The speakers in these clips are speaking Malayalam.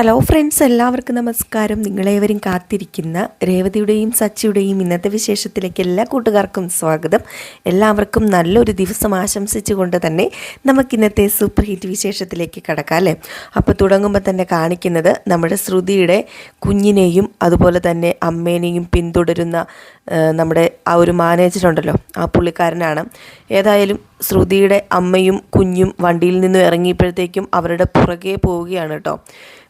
ഹലോ ഫ്രണ്ട്സ് എല്ലാവർക്കും നമസ്കാരം. നിങ്ങളേവരും കാത്തിരിക്കുന്ന രേവതിയുടെയും സച്ചിയുടെയും ഇന്നത്തെ വിശേഷത്തിലേക്ക് എല്ലാ കൂട്ടുകാർക്കും സ്വാഗതം. എല്ലാവർക്കും നല്ലൊരു ദിവസം ആശംസിച്ചുകൊണ്ട് തന്നെ നമുക്ക് ഇന്നത്തെ സൂപ്പർ ഹിറ്റ് വിശേഷത്തിലേക്ക് കടക്കാം അല്ലേ? അപ്പോൾ തുടങ്ങുമ്പോൾ തന്നെ കാണിക്കുന്നത് നമ്മുടെ ശ്രുതിയുടെ കുഞ്ഞിനെയും അതുപോലെ തന്നെ അമ്മേനെയും പിന്തുടരുന്ന നമ്മുടെ ആ ഒരു മാനേജർ ഉണ്ടല്ലോ ആ പുള്ളിക്കാരനാണ്. ഏതായാലും ശ്രുതിയുടെ അമ്മയും കുഞ്ഞും വണ്ടിയിൽ നിന്നും ഇറങ്ങിയപ്പോഴത്തേക്കും അവരുടെ പുറകെ പോവുകയാണ് കേട്ടോ.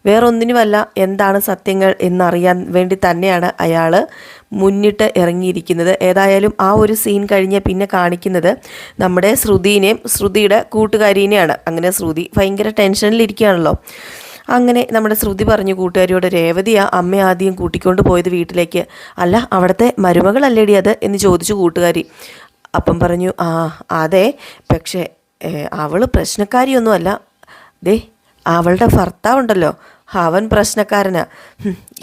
വേറൊന്നിനുമല്ല എന്താണ് സത്യങ്ങൾ എന്നറിയാൻ വേണ്ടി തന്നെയാണ് അയാൾ മുന്നിട്ട് ഇറങ്ങിയിരിക്കുന്നത്. ഏതായാലും ആ ഒരു സീൻ കഴിഞ്ഞ് പിന്നെ കാണിക്കുന്നത് നമ്മുടെ ശ്രുതിനെയും ശ്രുതിയുടെ കൂട്ടുകാരീനെയാണ്. അങ്ങനെ ശ്രുതി ഭയങ്കര ടെൻഷനിലിരിക്കുകയാണല്ലോ. അങ്ങനെ നമ്മുടെ ശ്രുതി പറഞ്ഞു കൂട്ടുകാരിയോട് രേവതിയാ അമ്മ ആദ്യം കൂട്ടിക്കൊണ്ട് പോയത് വീട്ടിലേക്ക്. അല്ല അവിടുത്തെ മരുമകളല്ലേടി അത്? എന്ന് ചോദിച്ചു കൂട്ടുകാരി. അപ്പം പറഞ്ഞു ആ അതെ. പക്ഷേ അവൾ പ്രശ്നക്കാരിയൊന്നുമല്ല. ദേ അവളുടെ ഭർത്താവുണ്ടല്ലോ. അവൻ പ്രശ്നക്കാരനാ.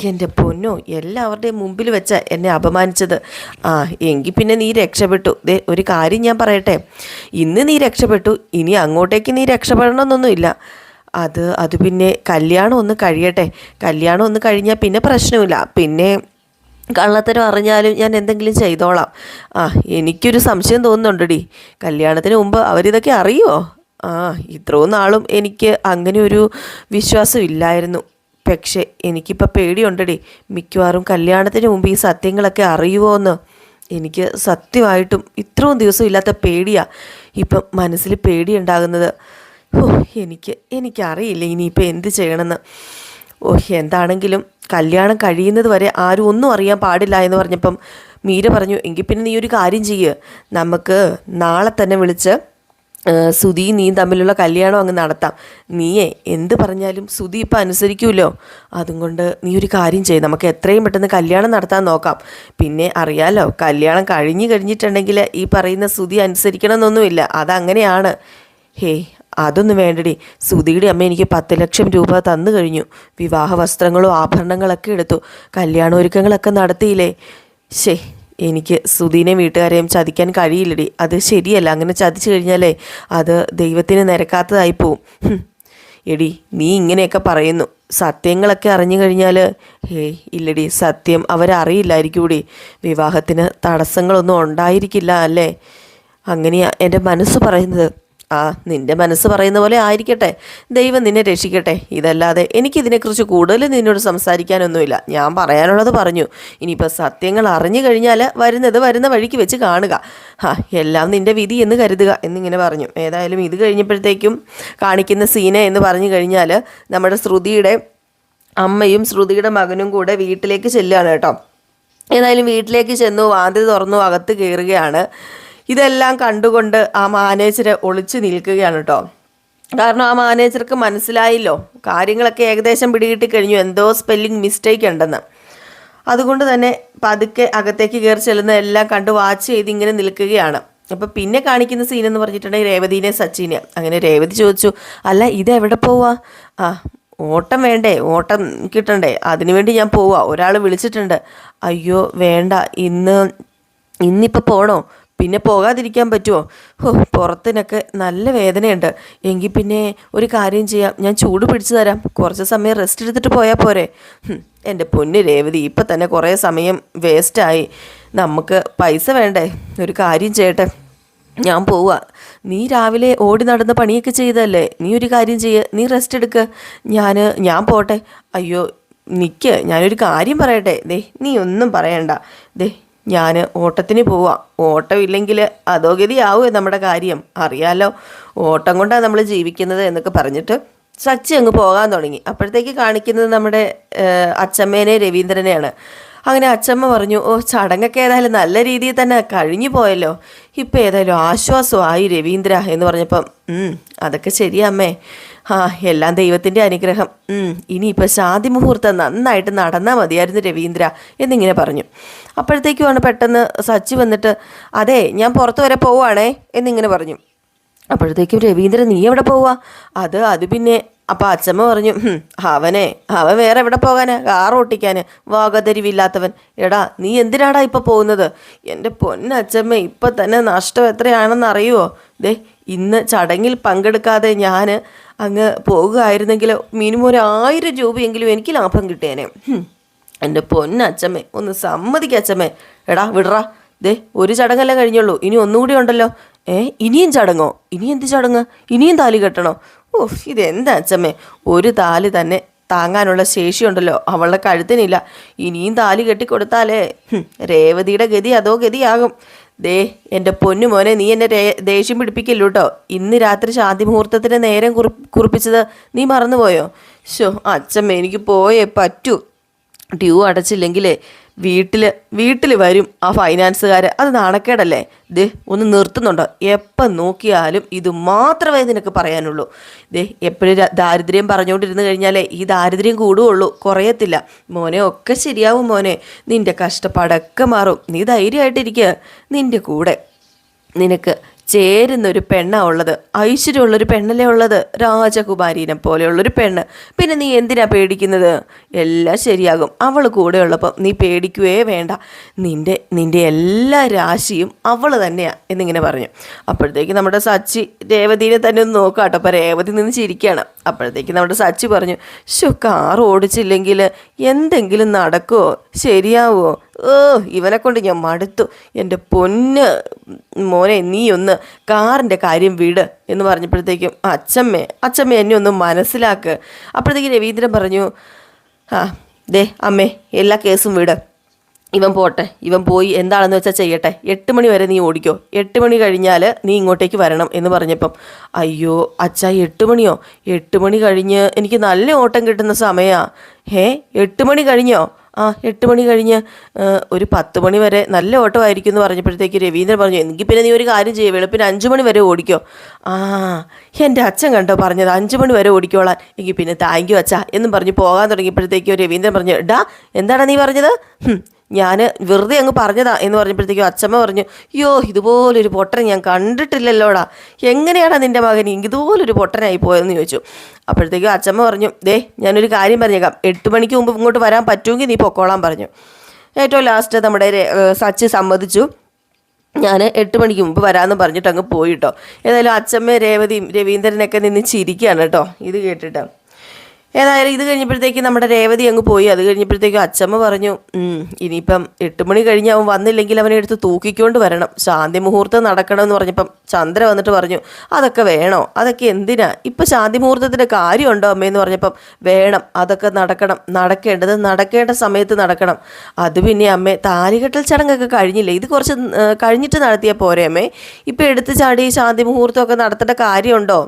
എന്റെ പൊന്നോ എല്ലാവരുടെയും മുമ്പിൽ വെച്ച എന്നെ അപമാനിച്ചത്. ആ എങ്കിൽ പിന്നെ നീ രക്ഷപ്പെട്ടു. ദേ ഒരു കാര്യം ഞാൻ പറയട്ടെ. ഇന്ന് നീ രക്ഷപ്പെട്ടു ഇനി അങ്ങോട്ടേക്ക് നീ രക്ഷപ്പെടണമെന്നൊന്നുമില്ല. അത് അത് പിന്നെ കല്യാണം ഒന്ന് കഴിയട്ടെ. കല്യാണം ഒന്ന് കഴിഞ്ഞാൽ പിന്നെ പ്രശ്നമില്ല. പിന്നെ കള്ളത്തരം അറിഞ്ഞാലും ഞാൻ എന്തെങ്കിലും ചെയ്തോളാം. ആ എനിക്കൊരു സംശയം തോന്നുന്നുണ്ടടി. കല്യാണത്തിന് മുമ്പ് അവരിതൊക്കെ അറിയുമോ ആ ഇത്രയും നാളും എനിക്ക് അങ്ങനെ ഒരു വിശ്വാസം ഇല്ലായിരുന്നു പക്ഷേ എനിക്കിപ്പോൾ പേടിയുണ്ടടി. മിക്കവാറും കല്യാണത്തിന് മുമ്പ് ഈ സത്യങ്ങളൊക്കെ അറിയുമോ എന്ന് എനിക്ക് സത്യമായിട്ടും ഇത്രയും ദിവസം ഇല്ലാത്ത പേടിയാണ് ഇപ്പം മനസ്സിൽ പേടിയുണ്ടാകുന്നത്. ഓ എനിക്ക് എനിക്കറിയില്ല ഇനിയിപ്പോൾ എന്ത് ചെയ്യണമെന്ന്. ഓ എന്താണെങ്കിലും കല്യാണം കഴിയുന്നത് വരെ ആരും ഒന്നും അറിയാൻ പാടില്ല എന്ന് പറഞ്ഞപ്പം മീര പറഞ്ഞു എങ്കിൽ പിന്നെ നീ ഒരു കാര്യം ചെയ്യുക നമുക്ക് നാളെ തന്നെ വിളിച്ച് ഏഹ് നീ തമ്മിലുള്ള കല്യാണം അങ്ങ് നടത്താം. നീയേ എന്ത് പറഞ്ഞാലും സുധി ഇപ്പം അനുസരിക്കുമല്ലോ അതും കൊണ്ട് നീ ഒരു കാര്യം ചെയ്യും. നമുക്ക് എത്രയും പെട്ടെന്ന് കല്യാണം നടത്താൻ നോക്കാം. പിന്നെ അറിയാലോ കല്യാണം കഴിഞ്ഞു കഴിഞ്ഞിട്ടുണ്ടെങ്കിൽ ഈ പറയുന്ന സുധി അനുസരിക്കണമെന്നൊന്നുമില്ല. അതങ്ങനെയാണ്. ഹേ അതൊന്നും വേണ്ടടി. സുധിയുടെ അമ്മ എനിക്ക് പത്ത് ലക്ഷം രൂപ തന്നു കഴിഞ്ഞു. വിവാഹ വസ്ത്രങ്ങളും ആഭരണങ്ങളൊക്കെ എടുത്തു. കല്യാണ ഒരുക്കങ്ങളൊക്കെ നടത്തിയില്ലേ? ശേ എനിക്ക് സുധീനെ വീട്ടുകാരെയും ചതിക്കാൻ കഴിയില്ലടി. അത് ശരിയല്ല. അങ്ങനെ ചതിച്ചു കഴിഞ്ഞാലേ അത് ദൈവത്തിന് നിരക്കാത്തതായി പോവും. എടി നീ ഇങ്ങനെയൊക്കെ പറയുന്നു. സത്യങ്ങളൊക്കെ അറിഞ്ഞു കഴിഞ്ഞാൽ ഹേയ് ഇല്ലടി. സത്യം അവരറിയില്ലായിരിക്കൂടി. വിവാഹത്തിന് തടസ്സങ്ങളൊന്നും ഉണ്ടായിരിക്കില്ല അല്ലേ? അങ്ങനെയാ എന്റെ മനസ്സ് പറയുന്നത്. ആ നിന്റെ മനസ്സ് പറയുന്ന പോലെ ആയിരിക്കട്ടെ. ദൈവം നിന്നെ രക്ഷിക്കട്ടെ. ഇതല്ലാതെ എനിക്കിതിനെക്കുറിച്ച് കൂടുതൽ നിന്നോട് സംസാരിക്കാനൊന്നുമില്ല. ഞാൻ പറയാനുള്ളത് പറഞ്ഞു. ഇനിയിപ്പോൾ സത്യങ്ങൾ അറിഞ്ഞു കഴിഞ്ഞാൽ വരുന്നത് വരുന്ന വഴിക്ക് വെച്ച് കാണുക. ആ എല്ലാം നിന്റെ വിധി എന്ന് കരുതുക എന്നിങ്ങനെ പറഞ്ഞു. ഏതായാലും ഇത് കഴിഞ്ഞപ്പോഴത്തേക്കും കാണിക്കുന്ന സീന എന്ന് പറഞ്ഞു കഴിഞ്ഞാൽ നമ്മുടെ ശ്രുതിയുടെ അമ്മയും ശ്രുതിയുടെ മകനും കൂടെ വീട്ടിലേക്ക് ചെല്ലുകയാണ് കേട്ടോ. ഏതായാലും വീട്ടിലേക്ക് ചെന്നു വാതിൽ തുറന്നു അകത്ത് കയറുകയാണ്. ഇതെല്ലാം കണ്ടുകൊണ്ട് ആ മാനേജർ ഒളിച്ചു നിൽക്കുകയാണ് കേട്ടോ കാരണം ആ മാനേജർക്ക് മനസ്സിലായില്ലോ കാര്യങ്ങളൊക്കെ ഏകദേശം പിടികിട്ടി കഴിഞ്ഞു എന്തോ സ്പെല്ലിംഗ് മിസ്റ്റേക്ക് ഉണ്ടെന്ന്. അതുകൊണ്ട് തന്നെ പതുക്കെ അകത്തേക്ക് കയറി ചെല്ലുന്ന എല്ലാം കണ്ട് വാച്ച് ചെയ്ത് ഇങ്ങനെ നിൽക്കുകയാണ്. അപ്പം പിന്നെ കാണിക്കുന്ന സീൻ എന്ന് പറഞ്ഞിട്ടുണ്ടെങ്കിൽ രേവതിനെ സച്ചിനെ. അങ്ങനെ രേവതി ചോദിച്ചു അല്ല ഇത് എവിടെ പോവാ? ആ ഓട്ടം വേണ്ടേ ഓട്ടം കിട്ടണ്ടേ അതിനുവേണ്ടി ഞാൻ പോവാ ഒരാൾ വിളിച്ചിട്ടുണ്ട്. അയ്യോ വേണ്ട ഇന്ന് ഇന്നിപ്പോൾ പോണോ? പിന്നെ പോകാതിരിക്കാൻ പറ്റുമോ ഹോ പുറത്തിനൊക്കെ നല്ല വേദനയുണ്ട്. എങ്കിൽ പിന്നെ ഒരു കാര്യം ചെയ്യാം. ഞാൻ ചൂട് പിടിച്ചു തരാം. കുറച്ച് സമയം റെസ്റ്റ് എടുത്തിട്ട് പോയാൽ പോരെ. എന്റെ പൊന്ന് രേവതി ഇപ്പം തന്നെ കുറേ സമയം വേസ്റ്റായി നമുക്ക് പൈസ വേണ്ടേ? ഒരു കാര്യം ചെയ്യട്ടെ. ഞാൻ പോവാ. നീ രാവിലെ ഓടി നടന്ന പണിയൊക്കെ ചെയ്തല്ലേ? നീ ഒരു കാര്യം ചെയ്യുക നീ റെസ്റ്റ് എടുക്ക്. ഞാൻ ഞാൻ പോട്ടെ. അയ്യോ നിക്ക്. ഞാനൊരു കാര്യം പറയട്ടെ. ദേ നീ ഒന്നും പറയണ്ട. ദേ ഞാൻ ഓട്ടത്തിന് പോവാം. ഓട്ടമില്ലെങ്കിൽ അധോഗതിയാവുമേ നമ്മുടെ കാര്യം. അറിയാലോ ഓട്ടം കൊണ്ടാണ് നമ്മൾ ജീവിക്കുന്നത് എന്നൊക്കെ പറഞ്ഞിട്ട് സച്ചി അങ്ങ് പോകാൻ തുടങ്ങി. അപ്പോഴത്തേക്ക് കാണിക്കുന്നത് നമ്മുടെ അച്ചമ്മേനെ രവീന്ദ്രനെയാണ്. അങ്ങനെ അച്ചമ്മ പറഞ്ഞു ഓ ചടങ്ങൊക്കെ ഏതായാലും നല്ല രീതിയിൽ തന്നെ കഴിഞ്ഞു പോയല്ലോ. ഇപ്പം ഏതായാലും ആശ്വാസമായി രവീന്ദ്ര എന്ന് പറഞ്ഞപ്പം "ഉം, അതൊക്കെ ശരിയാ അമ്മേ. ആ എല്ലാം ദൈവത്തിന്റെ അനുഗ്രഹം. ഇനിയിപ്പോൾ ശാന്തി മുഹൂർത്തം നന്നായിട്ട് നടന്നാൽ മതിയായിരുന്നു രവീന്ദ്ര എന്നിങ്ങനെ പറഞ്ഞു. അപ്പോഴത്തേക്കുമാണ് പെട്ടെന്ന് സച്ചി വന്നിട്ട് അതെ ഞാൻ പുറത്ത് വരെ പോവുകയാണേ എന്നിങ്ങനെ പറഞ്ഞു. അപ്പോഴത്തേക്കും രവീന്ദ്രൻ നീ എവിടെ പോവാ? അത് അത് പിന്നെ അപ്പം അച്ഛമ്മ പറഞ്ഞു "ഹും, അവനെ അവൻ വേറെ എവിടെ പോകാനാ? കാർ ഓട്ടിക്കാന് വാഗതരിവില്ലാത്തവൻ എടാ നീ എന്തിനാടാ ഇപ്പം പോകുന്നത്? എന്റെ പൊന്നച്ഛമ്മ ഇപ്പം തന്നെ നഷ്ടം എത്രയാണെന്ന് അറിയുമോ ദേ ഇന്ന് ചടങ്ങിൽ പങ്കെടുക്കാതെ ഞാൻ അങ്ങ് പോകുകയായിരുന്നെങ്കിൽ മിനിമം ഒരു ആയിരം രൂപയെങ്കിലും എനിക്ക് ലാഭം കിട്ടിയേനെ. എന്റെ പൊന്നച്ഛമ്മേ ഒന്ന് സമ്മതിക്കച്ഛമ്മേ എടാ വിടറാ. ദേ ഒരു ചടങ്ങല്ല കഴിഞ്ഞുള്ളൂ. ഇനി ഒന്നുകൂടി ഉണ്ടല്ലോ. ഏ ഇനിയും ചടങ്ങോ? ഇനി എന്ത് ചടങ്ങ്? ഇനിയും താലി കെട്ടണോ? ഓ ഇതെന്താ അച്ഛമ്മേ ഒരു താലി തന്നെ താങ്ങാനുള്ള ശേഷിയുണ്ടല്ലോ. അവളുടെ കഴുത്തിനില്ല. ഇനിയും താലി കെട്ടിക്കൊടുത്താലേ രേവതിയുടെ ഗതി അതോ ഗതിയാകും. ദേ എന്റെ പൊന്നു മോനെ നീ എന്നെ ദേഷ്യം പിടിപ്പിക്കില്ല കേട്ടോ ഇന്ന് രാത്രി ശാന്തി മുഹൂർത്തത്തിന് നേരം കുറി കുറിപ്പിച്ചത് നീ മറന്നുപോയോ? ഷോ അച്ഛമ്മ എനിക്ക് പോയേ പറ്റൂ. ഡ്യൂ അടച്ചില്ലെങ്കിലേ വീട്ടിൽ വീട്ടിൽ വരും ആ ഫൈനാൻസുകാർ അത് നാണക്കേടല്ലേ? ദേ ഒന്ന് നിർത്തുന്നുണ്ടോ? എപ്പം നോക്കിയാലും ഇത് മാത്രമേ നിനക്ക് പറയാനുള്ളൂ. ദേ എപ്പോഴും ദാരിദ്ര്യം പറഞ്ഞുകൊണ്ടിരുന്ന് കഴിഞ്ഞാലേ ഈ ദാരിദ്ര്യം കൂടുകയുള്ളൂ കുറയത്തില്ല. മോനെ ഒക്കെ ശരിയാവും മോനെ. നിന്റെ കഷ്ടപ്പാടൊക്കെ മാറും. നീ ധൈര്യമായിട്ടിരിക്കുക നിന്റെ കൂടെ. നിനക്ക് ചേരുന്നൊരു പെണ്ണാ ഉള്ളത്. ഐശ്വര്യമുള്ളൊരു പെണ്ണല്ലേ ഉള്ളത്? രാജകുമാരീനെ പോലെയുള്ളൊരു പെണ്ണ്. പിന്നെ നീ എന്തിനാ പേടിക്കുന്നത്? എല്ലാം ശരിയാകും. അവൾ കൂടെ ഉള്ളപ്പം നീ പേടിക്കുകയേ വേണ്ട. നിന്റെ നിന്റെ എല്ലാ രാശിയും അവൾ തന്നെയാണ് എന്നിങ്ങനെ പറഞ്ഞു. അപ്പോഴത്തേക്ക് നമ്മുടെ സച്ചി രേവതിനെ തന്നെ ഒന്ന് നോക്കാം കേട്ടോ അപ്പോൾ രേവതി നിന്ന് ചിരിക്കുകയാണ് അപ്പോഴത്തേക്ക് നമ്മുടെ സച്ചി പറഞ്ഞു ഷോ കാർ ഓടിച്ചില്ലെങ്കിൽ എന്തെങ്കിലും നടക്കുമോ ശരിയാവുമോ ഓ ഇവനെ കൊണ്ട് ഞാൻ മടുത്തു. എന്റെ പൊന്ന് മോനെ നീ ഒന്ന് കാറിന്റെ കാര്യം വിട് എന്ന് പറഞ്ഞപ്പോഴത്തേക്കും അച്ചമ്മേ അച്ചമ്മ എന്നെ ഒന്ന് മനസ്സിലാക്ക്. അപ്പോഴത്തേക്ക് രവീന്ദ്രൻ പറഞ്ഞു ആ ദേ അമ്മേ എല്ലാ കേസും വിട്. ഇവൻ പോട്ടെ ഇവൻ പോയി എന്താണെന്ന് വെച്ചാൽ ചെയ്യട്ടെ. എട്ട് മണി വരെ നീ ഓടിക്കോ. എട്ട് മണി കഴിഞ്ഞാൽ നീ ഇങ്ങോട്ടേക്ക് വരണം എന്ന് പറഞ്ഞപ്പം അയ്യോ അച്ഛാ എട്ട് മണിയോ? എട്ട് മണി കഴിഞ്ഞ് എനിക്ക് നല്ല ഓട്ടം കിട്ടുന്ന സമയമാ ഹേ എട്ട് മണി കഴിഞ്ഞോ? ആ എട്ട് മണി കഴിഞ്ഞ് ഒരു പത്ത് മണി വരെ നല്ല ഓട്ടമായിരിക്കും എന്ന് പറഞ്ഞപ്പോഴത്തേക്ക് രവീന്ദ്രൻ പറഞ്ഞു എനിക്ക് പിന്നെ നീ ഒരു കാര്യം ചെയ്യേ വെളുപ്പിന് അഞ്ച് മണി വരെ ഓടിക്കോ. ആ എന്റെ അച്ഛൻ കണ്ടോ പറഞ്ഞത് അഞ്ച് മണി വരെ ഓടിക്കോളാൻ. എനിക്ക് പിന്നെ താങ്ക് യു അച്ഛാ എന്നും പറഞ്ഞ് പോകാൻ തുടങ്ങിയപ്പോഴത്തേക്ക് രവീന്ദ്രൻ പറഞ്ഞു ഡാ എന്താണ് നീ പറഞ്ഞത്? ഞാൻ വെറുതെ അങ്ങ് പറഞ്ഞതാ എന്ന് പറഞ്ഞപ്പോഴത്തേക്കും അച്ഛമ്മ പറഞ്ഞു അയ്യോ ഇതുപോലൊരു പൊട്ടൻ ഞാൻ കണ്ടിട്ടില്ലല്ലോടാ. എങ്ങനെയാണ് നിന്റെ മകൻ ഇതുപോലൊരു പൊട്ടനായി പോയതെന്ന് ചോദിച്ചു. അപ്പോഴത്തേക്കും അച്ഛമ്മ പറഞ്ഞു ദേ ഞാനൊരു കാര്യം പറഞ്ഞേക്കാം. എട്ട് മണിക്ക് മുമ്പ് ഇങ്ങോട്ട് വരാൻ പറ്റുമെങ്കിൽ നീ പൊക്കോളാൻ പറഞ്ഞു. ഏറ്റവും ലാസ്റ്റ് നമ്മുടെ സച്ച് സമ്മതിച്ചു. ഞാൻ എട്ട് മണിക്ക് മുമ്പ് വരാമെന്ന് പറഞ്ഞിട്ട് അങ്ങ് പോയിട്ടോ ഏതായാലും അച്ഛമ്മ രേവതിയും രവീന്ദ്രനൊക്കെ നിന്ന് ചിരിക്കുകയാണ് കേട്ടോ ഇത് കേട്ടിട്ട്. ഏതായാലും ഇത് കഴിഞ്ഞപ്പോഴത്തേക്ക് നമ്മുടെ രേവതി അങ്ങ് പോയി. അത് കഴിഞ്ഞപ്പോഴത്തേക്കും അച്ചമ്മ പറഞ്ഞു "ഉം, ഇനിയിപ്പം എട്ട് മണി കഴിഞ്ഞ് അവൻ വന്നില്ലെങ്കിൽ അവനെ എടുത്ത് തൂക്കിക്കൊണ്ട് വരണം. ശാന്തി മുഹൂർത്തം നടക്കണമെന്ന് പറഞ്ഞപ്പം ചന്ദ്ര വന്നിട്ട് പറഞ്ഞു അതൊക്കെ വേണോ? അതൊക്കെ എന്തിനാ? ഇപ്പം ശാന്തി മുഹൂർത്തത്തിന്റെ കാര്യമുണ്ടോ അമ്മയെന്ന് പറഞ്ഞപ്പം വേണം അതൊക്കെ നടക്കണം. നടക്കേണ്ടത് നടക്കേണ്ട സമയത്ത് നടക്കണം. അത് പിന്നെ അമ്മേ താലികെട്ടൽ ചടങ്ങൊക്കെ കഴിഞ്ഞില്ലേ? ഇത് കുറച്ച് കഴിഞ്ഞിട്ട് നടത്തിയാൽ പോരെ അമ്മേ? ഇപ്പം എടുത്ത് ചാടി ശാന്തി മുഹൂർത്തമൊക്കെ നടത്തേണ്ട കാര്യമുണ്ടോ?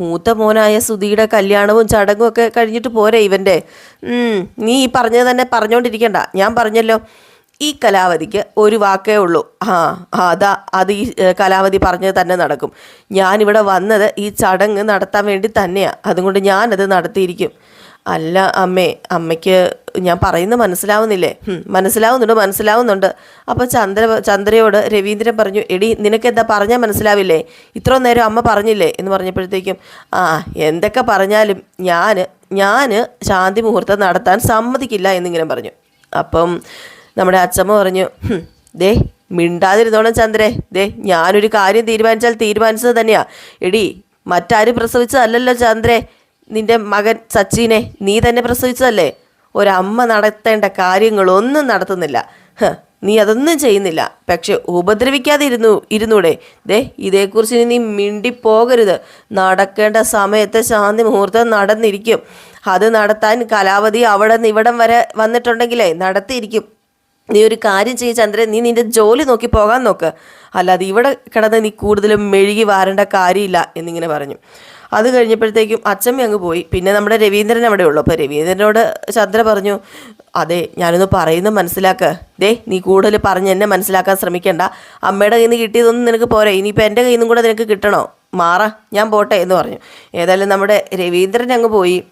മൂത്ത മോനായ സുധിയുടെ കല്യാണവും ചടങ്ങും ഒക്കെ കഴിഞ്ഞിട്ട് പോരെ ഇവന്റെ നീ ഈ പറഞ്ഞത് തന്നെ പറഞ്ഞുകൊണ്ടിരിക്കണ്ട ഞാൻ പറഞ്ഞല്ലോ ഈ കലാവതിക്ക് ഒരു വാക്കേ ഉള്ളൂ. ആ അതാ അത് ഈ കലാവതി പറഞ്ഞത് തന്നെ നടക്കും. ഞാനിവിടെ വന്നത് ഈ ചടങ്ങ് നടത്താൻ വേണ്ടി തന്നെയാണ് അതുകൊണ്ട് ഞാനത് നടത്തിയിരിക്കും. അല്ല അമ്മേ അമ്മയ്ക്ക് ഞാൻ പറയുന്നത് മനസ്സിലാവുന്നില്ലേ? മനസ്സിലാവുന്നുണ്ട് മനസ്സിലാവുന്നുണ്ട്. അപ്പോൾ ചന്ദ്ര ചന്ദ്രയോട് രവീന്ദ്രൻ പറഞ്ഞു എടി നിനക്കെന്താ പറഞ്ഞാൽ മനസ്സിലാവില്ലേ? ഇത്ര നേരം അമ്മ പറഞ്ഞില്ലേ? എന്ന് പറഞ്ഞപ്പോഴത്തേക്കും ആ എന്തൊക്കെ പറഞ്ഞാലും ഞാൻ ഞാൻ ശാന്തി മുഹൂർത്തം നടത്താൻ സമ്മതിക്കില്ല എന്നിങ്ങനെ പറഞ്ഞു. അപ്പം നമ്മുടെ അച്ഛമ്മ പറഞ്ഞു ദേ മിണ്ടാതിരുന്നോണം ചന്ദ്രേ. ദേ ഞാനൊരു കാര്യം തീരുമാനിച്ചാൽ തീരുമാനിച്ചത് തന്നെയാ. എടി മറ്റാരും പ്രസവിച്ചതല്ലല്ലോ ചന്ദ്രേ. നിന്റെ മകൻ സച്ചിനെ നീ തന്നെ പ്രസവിച്ചതല്ലേ? ഒരമ്മ നടത്തേണ്ട കാര്യങ്ങളൊന്നും നടത്തുന്നില്ല. നീ അതൊന്നും ചെയ്യുന്നില്ല. പക്ഷെ ഉപദ്രവിക്കാതെ ഇരുന്നു ഇരുന്നൂടെ. ദേ ഇതേക്കുറിച്ച് നീ മിണ്ടിപ്പോകരുത്. നടക്കേണ്ട സമയത്ത് ശാന്തി മുഹൂർത്തം നടന്നിരിക്കും. അത് നടത്താൻ കലാവധി അവിടെ നിന്ന് ഇവിടം വരെ വന്നിട്ടുണ്ടെങ്കിലേ നടത്തിയിരിക്കും. നീ ഒരു കാര്യം ചെയ്യ ചന്ദ്രൻ നീ നിന്റെ ജോലി നോക്കി പോകാൻ നോക്ക്. അല്ലാതെ ഇവിടെ കിടന്ന് നീ കൂടുതലും മെഴുകി വാരേണ്ട കാര്യമില്ല എന്നിങ്ങനെ പറഞ്ഞു. അത് കഴിഞ്ഞപ്പോഴത്തേക്കും അച്ഛമ്മ അങ്ങ് പോയി. പിന്നെ നമ്മുടെ രവീന്ദ്രൻ അവിടെ ഉള്ളു. അപ്പോൾ രവീന്ദ്രനോട് ചന്ദ്ര പറഞ്ഞു അതെ ഞാനൊന്ന് പറയുന്നത് മനസ്സിലാക്കുക ദേ നീ കൂടുതൽ പറഞ്ഞ് എന്നെ മനസ്സിലാക്കാൻ ശ്രമിക്കണ്ട. അമ്മയുടെ കയ്യിൽ നിന്ന് കിട്ടിയതൊന്നും നിനക്ക് പോരെ. ഇനിയിപ്പോൾ എന്റെ കയ്യിൽ നിന്നും കൂടെ നിനക്ക് കിട്ടണോ? മാറ ഞാൻ പോട്ടെ എന്ന് പറഞ്ഞു. ഏതായാലും നമ്മുടെ രവീന്ദ്രൻ അങ്ങ് പോയി.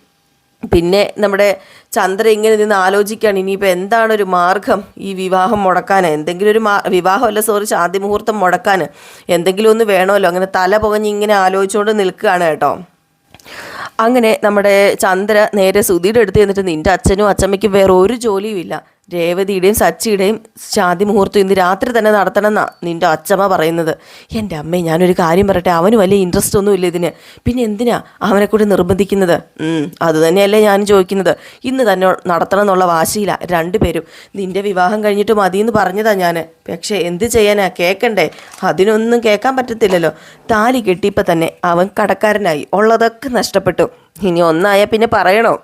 പിന്നെ നമ്മുടെ ചന്ദ്ര ഇങ്ങനെ നിന്ന് ആലോചിക്കുകയാണ് ഇനിയിപ്പോൾ എന്താണ് ഒരു മാർഗം ഈ വിവാഹം മുടക്കാൻ? എന്തെങ്കിലും ഒരു മാ വിവാഹമല്ല സോറി ശാന്തി മുഹൂർത്തം മുടക്കാൻ. എന്തെങ്കിലും ഒന്ന് വേണമല്ലോ. അങ്ങനെ തല പുകഞ്ഞ് ഇങ്ങനെ ആലോചിച്ചുകൊണ്ട് നിൽക്കുകയാണ് കേട്ടോ. അങ്ങനെ നമ്മുടെ ചന്ദ്ര നേരെ സുധിയുടെ അടുത്ത് ചെന്നിട്ട് നിന്റെ അച്ഛനും അച്ഛമ്മയ്ക്കും വേറെ ഒരു ജോലിയും ഇല്ല രേവതിയുടെയും സച്ചിയുടെയും ശാന്തി മുഹൂർത്തം ഇന്ന് രാത്രി തന്നെ നടത്തണമെന്നാ നിന്റെ അച്ഛമ്മ പറയുന്നത്. എന്റെ അമ്മേ ഞാനൊരു കാര്യം പറയട്ടെ അവന് വലിയ ഇൻട്രസ്റ്റ് ഒന്നുമില്ല ഇതിന്. പിന്നെ എന്തിനാ അവനെ കൂടി നിർബന്ധിക്കുന്നത്? അത് തന്നെയല്ലേ ഞാൻ ചോദിക്കുന്നത്. ഇന്ന് തന്നെ നടത്തണം എന്നുള്ള വാശിയില്ല രണ്ടുപേരും. നിന്റെ വിവാഹം കഴിഞ്ഞിട്ട് മതി എന്ന് പറഞ്ഞതാ ഞാൻ പക്ഷേ എന്ത് ചെയ്യാനാ? കേൾക്കണ്ടേ അതിനൊന്നും കേൾക്കാൻ പറ്റത്തില്ലല്ലോ. താലി കെട്ടിയപ്പോൾ തന്നെ അവൻ കടക്കാരനായി. ഉള്ളതൊക്കെ നഷ്ടപ്പെട്ടു. ഇനി ഒന്നായാൽ പിന്നെ പറയണോ?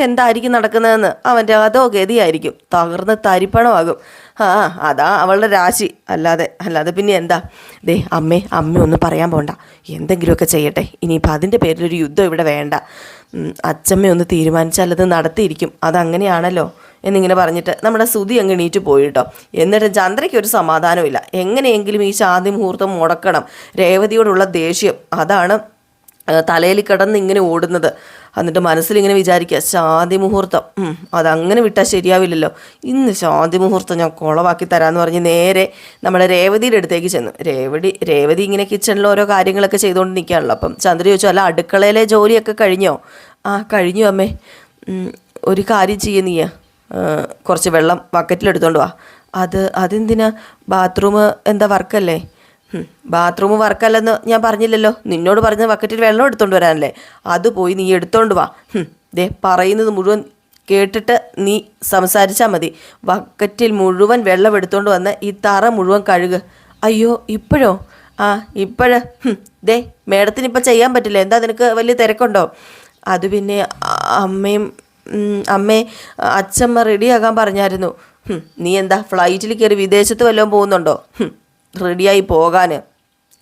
എന്തായിരിക്കും നടക്കുന്നതെന്ന് അവന്റെ അതോ ഗതിയായിരിക്കും. തകർന്ന് തരിപ്പണമാകും. ആ അതാ അവളുടെ രാശി. അല്ലാതെ അല്ലാതെ പിന്നെ എന്താ? ദേ അമ്മേ അമ്മ ഒന്നും പറയാൻ പോണ്ട. എന്തെങ്കിലുമൊക്കെ ചെയ്യട്ടെ. ഇനിയിപ്പോൾ അതിന്റെ പേരിലൊരു യുദ്ധം ഇവിടെ വേണ്ട. ഒന്ന് തീരുമാനിച്ചാൽ അത് നടത്തിയിരിക്കും. അതങ്ങനെയാണല്ലോ എന്നിങ്ങനെ പറഞ്ഞിട്ട് നമ്മുടെ സുതി അങ്ങ് എണീറ്റ് പോയിട്ടോ എന്നിട്ട് ചന്ദ്രയ്ക്ക് ഒരു സമാധാനമില്ല എങ്ങനെയെങ്കിലും ഈ ശാന്തി മുഹൂർത്തം മുടക്കണം. രേവതിയോടുള്ള ദേഷ്യം. അതാണ് തലയിൽ കിടന്ന് ഇങ്ങനെ ഓടുന്നത്. എന്നിട്ട് മനസ്സിലിങ്ങനെ വിചാരിക്കുക ശാന്തി മുഹൂർത്തം. അതങ്ങനെ വിട്ടാൽ ശരിയാവില്ലല്ലോ. ഇന്ന് ശാന്തി മുഹൂർത്തം ഞാൻ കുളവാക്കി തരാമെന്ന് പറഞ്ഞ് നേരെ നമ്മുടെ രേവതിയുടെ അടുത്തേക്ക് ചെന്നു. രേവതി രേവതി ഇങ്ങനെ കിച്ചണിൽ ഓരോ കാര്യങ്ങളൊക്കെ ചെയ്തുകൊണ്ട് നിൽക്കുകയാണല്ലോ. അപ്പം ചന്ദ്ര ചോദിച്ചു അല്ല അടുക്കളയിലെ ജോലിയൊക്കെ കഴിഞ്ഞോ? ആ കഴിഞ്ഞു അമ്മേ. ഒരു കാര്യം ചെയ്യ നീ. കുറച്ച് വെള്ളം ബക്കറ്റിലെടുത്തോണ്ട് വാ. അത് അതെന്തിനാ? ബാത്റൂം എന്താ വർക്കല്ലേ? ബാത്റൂം വർക്കല്ലെന്ന് ഞാൻ പറഞ്ഞില്ലല്ലോ. നിന്നോട് പറഞ്ഞ ബക്കറ്റിൽ വെള്ളം എടുത്തോണ്ട് വരാനല്ലേ. അത് പോയി നീ എടുത്തോണ്ട് വാ. ദേ പറയുന്നത് മുഴുവൻ കേട്ടിട്ട് നീ സംസാരിച്ചാൽ മതി. ബക്കറ്റിൽ മുഴുവൻ വെള്ളം എടുത്തോണ്ട് വന്ന് ഈ തറ മുഴുവൻ കഴുകുക അയ്യോ ഇപ്പോഴോ? ആ ഇപ്പോഴ്. ദേ മേഡത്തിന് ഇപ്പം ചെയ്യാൻ പറ്റില്ല. എന്താ നിനക്ക് വലിയ തിരക്കുണ്ടോ? അത് പിന്നെ അമ്മയും അമ്മേ അച്ഛമ്മ റെഡിയാകാൻ പറഞ്ഞായിരുന്നു. നീ എന്താ ഫ്ലൈറ്റിൽ കയറി വിദേശത്ത് വല്ലതും പോകുന്നുണ്ടോ? റെഡിയായി പോകാൻ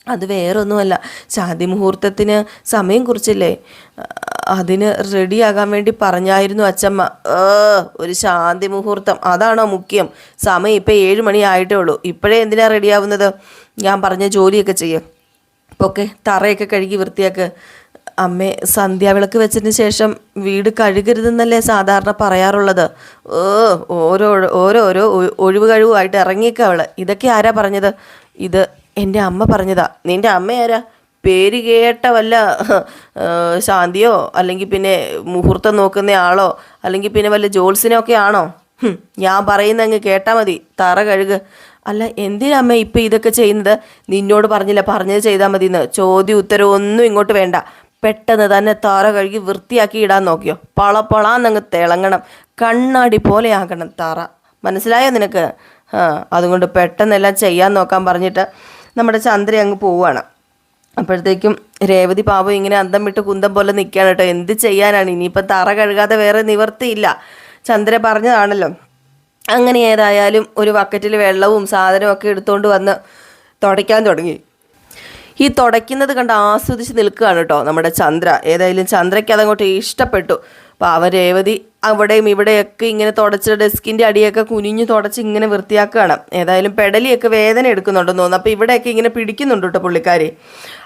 അത് വേറൊന്നുമല്ല. ശാന്തി മുഹൂർത്തത്തിന് സമയം കുറിച്ചില്ലേ? അതിന് റെഡിയാകാൻ വേണ്ടി പറഞ്ഞായിരുന്നു അച്ചമ്മ. ഒരു ശാന്തി മുഹൂർത്തം. അതാണോ മുഖ്യം? സമയം ഇപ്പം ഏഴ് മണി ആയിട്ടേ ഉള്ളൂ. ഇപ്പോഴേ എന്തിനാ റെഡിയാവുന്നത്? ഞാൻ പറഞ്ഞ ജോലിയൊക്കെ ചെയ്യും. ഓക്കെ തറയൊക്കെ കഴുകി വൃത്തിയാക്ക്. അമ്മേ സന്ധ്യാവിളക്ക് വെച്ചതിന് ശേഷം വീട് കഴുകരുതെന്നല്ലേ സാധാരണ പറയാറുള്ളത്? ഓ ഓരോ ഓരോരോ ഒഴിവ് കഴിവുമായിട്ട് ഇറങ്ങിയേക്കവൾ ഇതൊക്കെ ആരാ പറഞ്ഞത്? ഇത് എന്റെ അമ്മ പറഞ്ഞതാ. നിന്റെ അമ്മ ആരാ? പേര് കേട്ട വല്ല ശാന്തിയോ? അല്ലെങ്കിൽ പിന്നെ മുഹൂർത്തം നോക്കുന്ന ആളോ? അല്ലെങ്കിൽ പിന്നെ വല്ല ജോത്സിനൊക്കെ ആണോ? ഞാൻ പറയുന്ന അങ്ങ് കേട്ടാൽ മതി. തറ കഴുക്. അല്ല എന്തിനമ്മ ഇപ്പം ഇതൊക്കെ ചെയ്യുന്നത്? നിന്നോട് പറഞ്ഞില്ല പറഞ്ഞത് ചെയ്താൽ മതി എന്ന് ചോദ്യം ഉത്തരവൊന്നും ഇങ്ങോട്ട് വേണ്ട. പെട്ടെന്ന് തന്നെ തറ കഴുകി വൃത്തിയാക്കി ഇടാൻ നോക്കിയോ? പളപ്പളാന്നങ്ങ് തിളങ്ങണം. കണ്ണാടി പോലെ ആക്കണം തറ. മനസ്സിലായോ നിനക്ക്? അതുകൊണ്ട് പെട്ടെന്നെല്ലാം ചെയ്യാൻ നോക്കാൻ പറഞ്ഞിട്ട് നമ്മുടെ ചന്ദ്ര അങ്ങ് പോവുകയാണ് അപ്പോഴത്തേക്കും രേവതി പാവം ഇങ്ങനെ അന്തം വിട്ട് കുന്തം പോലെ നിൽക്കുകയാണ് കേട്ടോ. എന്ത് ചെയ്യാനാണ്? ഇനിയിപ്പം തറ കഴുകാതെ വേറെ നിവർത്തിയില്ല. ചന്ദ്ര പറഞ്ഞതാണല്ലോ. അങ്ങനെ ഏതായാലും ഒരു ബക്കറ്റിൽ വെള്ളവും സാധനവും ഒക്കെ എടുത്തുകൊണ്ട് വന്ന് തുടയ്ക്കാൻ തുടങ്ങി. ഈ തുടയ്ക്കുന്നത് കണ്ട് ആസ്വദിച്ച് നിൽക്കുകയാണ് കേട്ടോ നമ്മുടെ ചന്ദ്ര. ഏതായാലും ചന്ദ്രയ്ക്ക് അതങ്ങോട്ട് ഇഷ്ടപ്പെട്ടു. അവൻ രേവതി അവിടെയും ഇവിടെയൊക്കെ ഇങ്ങനെ തുടച്ച് ഡെസ്കിന്റെ അടിയൊക്കെ കുനിഞ്ഞു തുടച്ച് ഇങ്ങനെ വൃത്തിയാക്കുകയാണ്. ഏതായാലും പെടലിയൊക്കെ വേദന എടുക്കുന്നുണ്ടെന്ന് തോന്നുന്നു. അപ്പോൾ ഇവിടെയൊക്കെ ഇങ്ങനെ പിടിക്കുന്നുണ്ട് കേട്ടോ പുള്ളിക്കാരി.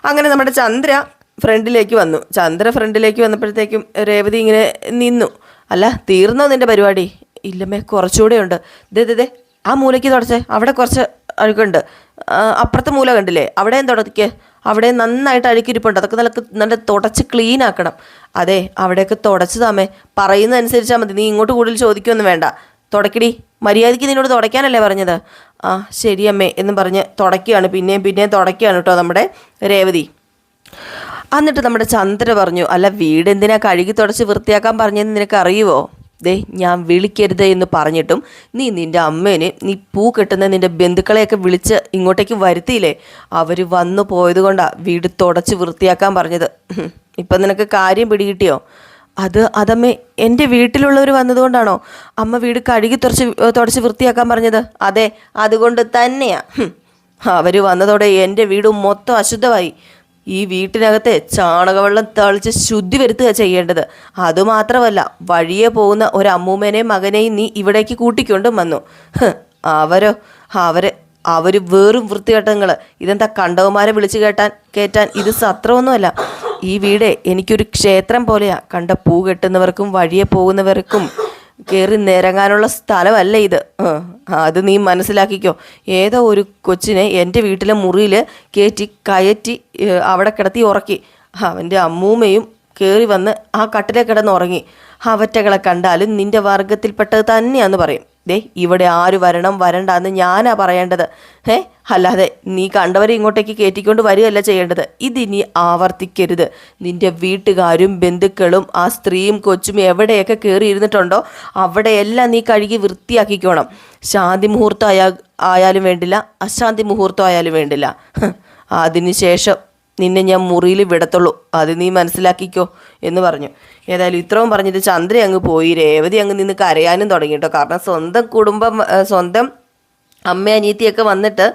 അങ്ങനെ നമ്മുടെ ചന്ദ്ര ഫ്രണ്ടിലേക്ക് വന്നു. ചന്ദ്ര ഫ്രണ്ടിലേക്ക് വന്നപ്പോഴത്തേക്കും രേവതി ഇങ്ങനെ നിന്നു. അല്ല തീർന്നോ നിന്റെ പരിപാടി? ഇല്ലമ്മേ കുറച്ചുകൂടെ ഉണ്ട്. ദേ ദേ ആ മൂലയ്ക്ക് തുടച്ചേ. അവിടെ കുറച്ച് അഴുക്കുണ്ട്. അപ്പുറത്തെ മൂല കണ്ടില്ലേ? അവിടെയും തുടയ്ക്ക്. അവിടെ നന്നായിട്ട് അഴുക്കിരിപ്പുണ്ട്. അതൊക്കെ നല്ല നല്ല തുടച്ച് ക്ലീൻ ആക്കണം. അതെ അവിടെയൊക്കെ തുടച്ച് താമേ. പറയുന്നതനുസരിച്ചാൽ മതി. നീ ഇങ്ങോട്ട് കൂടുതൽ ചോദിക്കൊന്നും വേണ്ട. തുടക്കിടി. മര്യാദയ്ക്ക് നിന്നോട് തുടയ്ക്കാനല്ലേ പറഞ്ഞത്? ആ ശരി അമ്മേ എന്ന് പറഞ്ഞ് തുടക്കുകയാണ് പിന്നെയും പിന്നെയും തുടക്കുകയാണ് കേട്ടോ നമ്മുടെ രേവതി. എന്നിട്ട് നമ്മുടെ ചന്ദ്ര പറഞ്ഞു അല്ല വീട് എന്തിനാ കഴുകി തുടച്ച് വൃത്തിയാക്കാൻ പറഞ്ഞതെന്ന് നിനക്ക് അറിയുവോ ദേ ഞാൻ വിളിക്കരുത് എന്ന് പറഞ്ഞിട്ടും നീ നിന്റെ അമ്മേനെ നീ പൂ കെട്ടുന്ന നിന്റെ ബന്ധുക്കളെയൊക്കെ വിളിച്ച് ഇങ്ങോട്ടേക്ക് വരുത്തിയില്ലേ? അവർ വന്നു പോയത് കൊണ്ടാണ് വീട് തുടച്ച് വൃത്തിയാക്കാൻ പറഞ്ഞത്. ഇപ്പം നിനക്ക് കാര്യം പിടികിട്ടിയോ? അത് അതമ്മേ എന്റെ വീട്ടിലുള്ളവർ വന്നതുകൊണ്ടാണോ അമ്മ വീട് കഴുകി തുടച്ച് തുടച്ച് വൃത്തിയാക്കാൻ പറഞ്ഞത്? അതെ അതുകൊണ്ട് തന്നെയാ. ഹും. അവർ വന്നതോടെ എന്റെ വീട് മൊത്തം അശുദ്ധമായി. ഈ വീട്ടിനകത്തെ ചാണകവെള്ളം തളിച്ച് ശുദ്ധി വരുത്തുക ചെയ്യേണ്ടത്. അതുമാത്രമല്ല വഴിയെ പോകുന്ന ഒരു അമ്മൂമ്മേനെയും മകനെയും നീ ഇവിടേക്ക് കൂട്ടിക്കൊണ്ടും വന്നു. അവരോ? അവർ അവർ വേറും വൃത്തികെട്ടങ്ങൾ ഇതെന്താ കണ്ടവന്മാരെ വിളിച്ചു കേട്ടാൻ കേറ്റാൻ? ഇത് സത്രമൊന്നുമല്ല. ഈ വീട് എനിക്കൊരു ക്ഷേത്രം പോലെയാ. കണ്ട പൂ കെട്ടുന്നവർക്കും വഴിയെ പോകുന്നവർക്കും കയറി നിരങ്ങാനുള്ള സ്ഥലമല്ല ഇത്. അത് നീ മനസ്സിലാക്കിക്കോ. ഏതോ ഒരു കൊച്ചിനെ എന്റെ വീട്ടിലെ മുറിയിൽ കയറ്റി കയറ്റി അവിടെ കിടത്തി ഉറക്കി. അവന്റെ അമ്മൂമ്മയും കയറി വന്ന് ആ കട്ടിലെ കിടന്ന് ഉറങ്ങി അവറ്റകളെ കണ്ടാലും നിന്റെ വർഗത്തിൽപ്പെട്ടത് തന്നെയാന്ന് പറയും. ദേ ഇവിടെ ആര് വരണം വരണ്ട എന്ന് ഞാനാ പറയേണ്ടത്. ഏ അല്ലാതെ നീ കണ്ടവരെ ഇങ്ങോട്ടേക്ക് കയറ്റിക്കൊണ്ട് വരികയല്ല ചെയ്യേണ്ടത്. ഇതിനി ആവർത്തിക്കരുത്. നിന്റെ വീട്ടുകാരും ബന്ധുക്കളും ആ സ്ത്രീയും കൊച്ചും എവിടെയൊക്കെ കയറി ഇരുന്നിട്ടുണ്ടോ അവിടെയെല്ലാം നീ കഴുകി വൃത്തിയാക്കിക്കോണം. ശാന്തി മുഹൂർത്തം ആയാ ആയാലും വേണ്ടില്ല അശാന്തി മുഹൂർത്തം ആയാലും വേണ്ടില്ല. ഹ്, അതിനുശേഷം നിന്നെ ഞാൻ മുറിയിൽ വിടത്തുള്ളൂ. അത് നീ മനസ്സിലാക്കിക്കോ എന്ന് പറഞ്ഞു. ഏതായാലും ഇത്രയും പറഞ്ഞിട്ട് ചന്ദ്ര അങ്ങ് പോയി. രേവതി അങ്ങ് നിന്ന് കരയാനും തുടങ്ങി കേട്ടോ. കാരണം സ്വന്തം കുടുംബം സ്വന്തം അമ്മ അനിയത്തിയൊക്കെ വന്നിട്ട്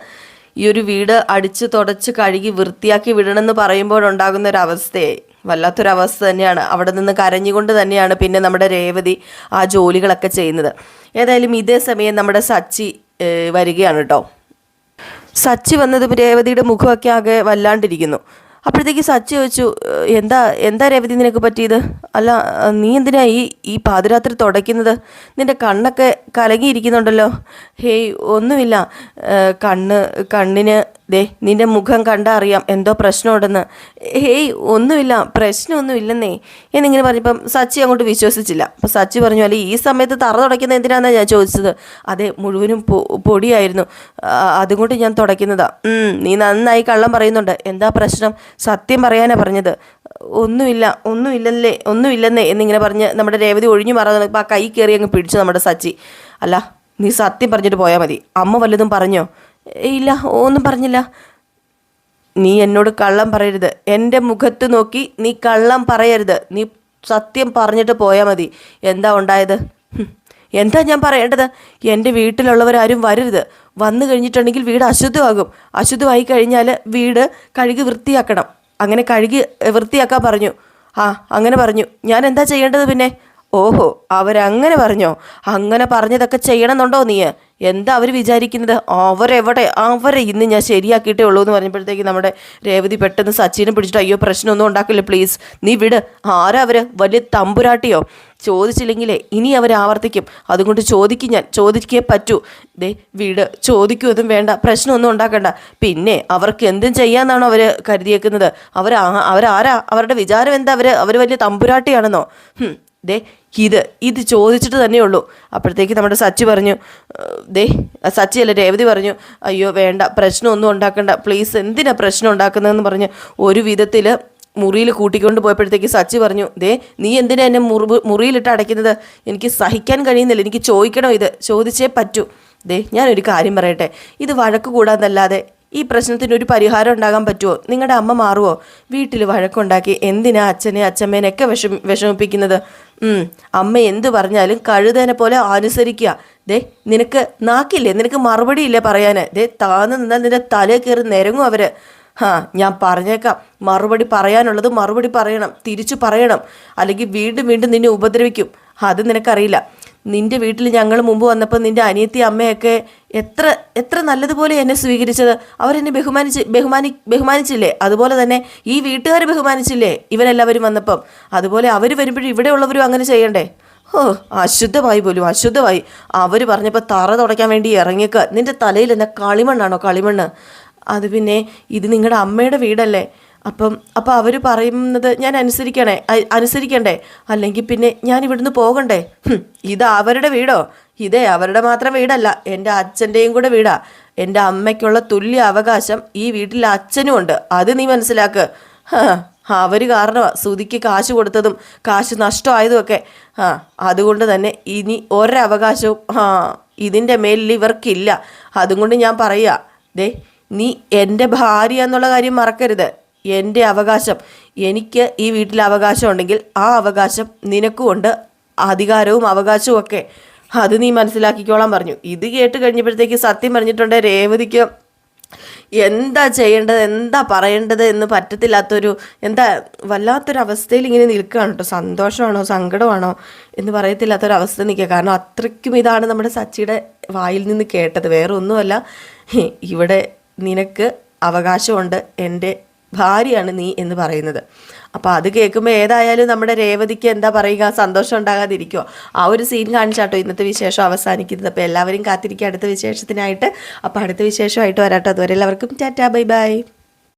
ഈ ഒരു വീട് അടിച്ച് തുടച്ച് കഴുകി വൃത്തിയാക്കി വിടണമെന്ന് പറയുമ്പോഴുണ്ടാകുന്ന ഒരു അവസ്ഥയെ. വല്ലാത്തൊരവസ്ഥ തന്നെയാണ്. അവിടെ നിന്ന് കരഞ്ഞുകൊണ്ട് തന്നെയാണ് പിന്നെ നമ്മുടെ രേവതി ആ ജോലികളൊക്കെ ചെയ്യുന്നത്. ഏതായാലും ഇതേ സമയം നമ്മുടെ സച്ചി വരികയാണ് കേട്ടോ. സച്ചി വന്നതും രേവതിയുടെ മുഖമൊക്കെ ആകെ വല്ലാണ്ടിരിക്കുന്നു. അപ്പോഴത്തേക്ക് സച്ചി ചോദിച്ചു എന്താ എന്താ രേവതി നിനക്ക് പറ്റിയത്? അല്ല നീ എന്തിനാ ഈ ഈ പാതിരാത്രി തുടയ്ക്കുന്നത്? നിന്റെ കണ്ണൊക്കെ കലങ്ങിയിരിക്കുന്നുണ്ടല്ലോ. ഹേയ് ഒന്നുമില്ല. കണ്ണ് കണ്ണിന് ദേ നിന്റെ മുഖം കണ്ടാൽ അറിയാം എന്തോ പ്രശ്നമുണ്ടെന്ന്. ഹേയ് ഒന്നുമില്ല. പ്രശ്നമൊന്നും ഇല്ലെന്നേ എന്നിങ്ങനെ പറഞ്ഞപ്പം സച്ചി അങ്ങോട്ട് വിശ്വസിച്ചില്ല. അപ്പം സച്ചി പറഞ്ഞു അല്ലെ ഈ സമയത്ത് തറ തുടയ്ക്കുന്നത് എന്തിനാണെന്നാണ് ഞാൻ ചോദിച്ചത്? അതെ മുഴുവനും പൊടിയായിരുന്നു. അതുകൊണ്ട് ഞാൻ തുടയ്ക്കുന്നതാ. നീ നന്നായി കള്ളം പറയുന്നുണ്ട്. എന്താ പ്രശ്നം? സത്യം പറയാനാണ് പറഞ്ഞത്. ഒന്നുമില്ല ഒന്നുമില്ലല്ലേ ഒന്നുമില്ലെന്നേ എന്നിങ്ങനെ പറഞ്ഞ് നമ്മുടെ രേവതി ഒഴിഞ്ഞു മാറാൻ ആ കൈ കയറി അങ്ങ് പിടിച്ചു നമ്മുടെ സച്ചി. അല്ല നീ സത്യം പറഞ്ഞിട്ട് പോയാൽ മതി. അമ്മ വല്ലതും പറഞ്ഞോ? "ഏയ്, ഇല്ല ഒന്നും പറഞ്ഞില്ല. നീ എന്നോട് കള്ളം പറയരുത്. എന്റെ മുഖത്ത് നോക്കി നീ കള്ളം പറയരുത്. നീ സത്യം പറഞ്ഞിട്ട് പോയാൽ മതി. എന്താ ഉണ്ടായത്? എന്താ ഞാൻ പറയേണ്ടത്? എന്റെ വീട്ടിലുള്ളവരാരും വരരുത്. വന്നു കഴിഞ്ഞിട്ടുണ്ടെങ്കിൽ വീട് അശുദ്ധമാകും. അശുദ്ധമായി കഴിഞ്ഞാൽ വീട് കഴുകി വൃത്തിയാക്കണം. അങ്ങനെ കഴുകി വൃത്തിയാക്കാൻ പറഞ്ഞു. ആ അങ്ങനെ പറഞ്ഞു. ഞാൻ എന്താ ചെയ്യേണ്ടത് പിന്നെ? ഓഹോ അവരങ്ങനെ പറഞ്ഞോ? അങ്ങനെ പറഞ്ഞതൊക്കെ ചെയ്യണമെന്നുണ്ടോ നീ? എന്താ അവർ വിചാരിക്കുന്നത്? അവരെവിടെ? അവരെ ഇന്ന് ഞാൻ ശരിയാക്കിയിട്ടേ ഉള്ളൂ എന്ന് പറഞ്ഞപ്പോഴത്തേക്ക് നമ്മുടെ രേവതി പെട്ടെന്ന് സച്ചിനെ പിടിച്ചിട്ട് അയ്യോ പ്രശ്നമൊന്നും ഉണ്ടാക്കില്ല പ്ലീസ് നീ വിട്. ആരാ അവർ? വലിയ തമ്പുരാട്ടിയോ? ചോദിച്ചില്ലെങ്കിലേ ഇനി അവർ ആവർത്തിക്കും. അതുകൊണ്ട് ചോദിക്കും ഞാൻ. ചോദിക്കേ പറ്റൂ. ദേ വീട്. ചോദിക്കുമതും വേണ്ട. പ്രശ്നമൊന്നും ഉണ്ടാക്കണ്ട. പിന്നെ അവർക്ക് എന്തും ചെയ്യാമെന്നാണോ അവർ കരുതിയേക്കുന്നത്. അവർ അവരാരാ? അവരുടെ വിചാരം എന്താ അവർ അവർ വലിയ തമ്പുരാട്ടിയാണെന്നോ? ദേ ഇത് ഇത് ചോദിച്ചിട്ട് തന്നെ ഉള്ളൂ. അപ്പോഴത്തേക്ക് നമ്മുടെ സച്ചി പറഞ്ഞു ദേ സച്ചി അല്ല രേവതി പറഞ്ഞു അയ്യോ വേണ്ട പ്രശ്നമൊന്നും ഉണ്ടാക്കണ്ട. പ്ലീസ് എന്തിനാ പ്രശ്നം ഉണ്ടാക്കുന്നതെന്ന് പറഞ്ഞ് ഒരു വിധത്തിൽ മുറിയിൽ കൂട്ടിക്കൊണ്ട് പോയപ്പോഴത്തേക്ക് സച്ചി പറഞ്ഞു ദേ നീ എന്തിനാ എന്നെ മുറി മുറിയിലിട്ട് അടയ്ക്കുന്നത്? എനിക്ക് സഹിക്കാൻ കഴിയുന്നില്ല. എനിക്ക് ചോദിക്കണോ ഇത്? ചോദിച്ചേ പറ്റൂ. ദേ ഞാനൊരു കാര്യം പറയട്ടെ. ഇത് വഴക്ക് കൂടാന്നല്ലാതെ ഈ പ്രശ്നത്തിന് ഒരു പരിഹാരം ഉണ്ടാകാൻ പറ്റുമോ? നിങ്ങളുടെ അമ്മ മാറുമോ വീട്ടിൽ വഴക്കുണ്ടാക്കി എന്തിനാ അച്ഛനെ അച്ഛമ്മേനെയൊക്കെ വിഷമ വിഷമിപ്പിക്കുന്നത്? അമ്മ എന്ത് പറഞ്ഞാലും കഴുതേനെ പോലെ അനുസരിക്കുക. ദേ നിനക്ക് നാക്കില്ലേ? നിനക്ക് മറുപടി ഇല്ല പറയാന്? ദേ താന്ന് നിന്നാൽ നിന്റെ തലേ കയറി നിരങ്ങും അവർ. ഹാ ഞാൻ പറഞ്ഞേക്കാം. മറുപടി പറയാനുള്ളത് മറുപടി പറയണം. തിരിച്ചു പറയണം. അല്ലെങ്കിൽ വീണ്ടും വീണ്ടും നിന്നെ ഉപദ്രവിക്കും. അത് നിനക്കറിയില്ല. നിന്റെ വീട്ടിൽ ഞങ്ങൾ മുമ്പ് വന്നപ്പോൾ നിന്റെ അനിയത്തി അമ്മയൊക്കെ എത്ര എത്ര നല്ലതുപോലെ എന്നെ സ്വീകരിച്ചത്. അവരെന്നെ ബഹുമാനിച്ച് ബഹുമാനി ബഹുമാനിച്ചില്ലേ? അതുപോലെ തന്നെ ഈ വീട്ടുകാർ ബഹുമാനിച്ചില്ലേ ഇവരെല്ലാവരും വന്നപ്പം? അതുപോലെ അവർ വരുമ്പോഴും ഇവിടെ ഉള്ളവരും അങ്ങനെ ചെയ്യണ്ടേ? ഓ അശുദ്ധമായി പോലും അശുദ്ധമായി. അവർ പറഞ്ഞപ്പോൾ തറ തുടയ്ക്കാൻ വേണ്ടി ഇറങ്ങിയേക്കുക. നിന്റെ തലയിൽ എന്നാ കളിമണ്ണാണോ കളിമണ്ണ്? അത് പിന്നെ ഇത് നിങ്ങളുടെ അമ്മയുടെ വീടല്ലേ? അപ്പം അപ്പം അവർ പറയുന്നത് ഞാൻ അനുസരിക്കണേ അനുസരിക്കണ്ടേ? അല്ലെങ്കിൽ പിന്നെ ഞാൻ ഇവിടുന്ന് പോകണ്ടേ? ഇത് അവരുടെ വീടോ? ഇതേ അവരുടെ മാത്രം വീടല്ല എന്റെ അച്ഛന്റെയും കൂടെ വീടാ. എന്റെ അമ്മയ്ക്കുള്ള തുല്യ അവകാശം ഈ വീട്ടിൽ അച്ഛനും ഉണ്ട്. അത് നീ മനസ്സിലാക്ക്. അവർ കാരണമാണ് സുതിക്ക് കാശ് കൊടുത്തതും കാശ് നഷ്ടമായതുമൊക്കെ ആ അതുകൊണ്ട് തന്നെ ഇനി ഒരവകാശവും ആ ഇതിന്റെ മേലിൽ ഇവർക്കില്ല. അതുകൊണ്ട് ഞാൻ പറയുക ദേ നീ എന്റെ ഭാര്യ എന്നുള്ള കാര്യം മറക്കരുത്. എന്റെ അവകാശം. എനിക്ക് ഈ വീട്ടിൽ അവകാശം ഉണ്ടെങ്കിൽ ആ അവകാശം നിനക്കുമുണ്ട്. അധികാരവും അവകാശവും ഒക്കെ. അത് നീ മനസ്സിലാക്കിക്കോളാൻ പറഞ്ഞു. ഇത് കേട്ട് കഴിഞ്ഞപ്പോഴത്തേക്ക് സത്യം പറഞ്ഞിട്ടുണ്ട് രേവതിക്ക്. എന്താ ചെയ്യേണ്ടത്? എന്താ പറയേണ്ടത് എന്ന് പറ്റത്തില്ലാത്തൊരു എന്താ വല്ലാത്തൊരു അവസ്ഥയിൽ ഇങ്ങനെ നിൽക്കുകയാണ് കേട്ടോ. സന്തോഷമാണോ? സങ്കടമാണോ? എന്ന് പറയത്തില്ലാത്തൊരവസ്ഥ നിൽക്കുക. കാരണം അത്രയ്ക്കും ഇതാണ് നമ്മുടെ സച്ചിയുടെ വായിൽ നിന്ന് കേട്ടത്. വേറെ ഒന്നുമല്ല ഇവിടെ നിനക്ക് അവകാശമുണ്ട്. എന്റെ ഭാര്യയാണ് നീ എന്ന് പറയുന്നത്. അപ്പോൾ അത് കേൾക്കുമ്പോൾ ഏതായാലും നമ്മുടെ രേവതിക്ക് എന്താ പറയുക? സന്തോഷം ഉണ്ടാകാതിരിക്കുമോ ആ ഒരു സീൻ കാണിച്ചാട്ടോ ഇന്നത്തെ വിശേഷം അവസാനിക്കുന്നത്. അപ്പോൾ എല്ലാവരും കാത്തിരിക്കുക അടുത്ത വിശേഷത്തിനായിട്ട്. അപ്പോൾ അടുത്ത വിശേഷമായിട്ട് വരാട്ടോ. അതുവരെ എല്ലാവർക്കും ടാറ്റാ ബൈ ബൈ.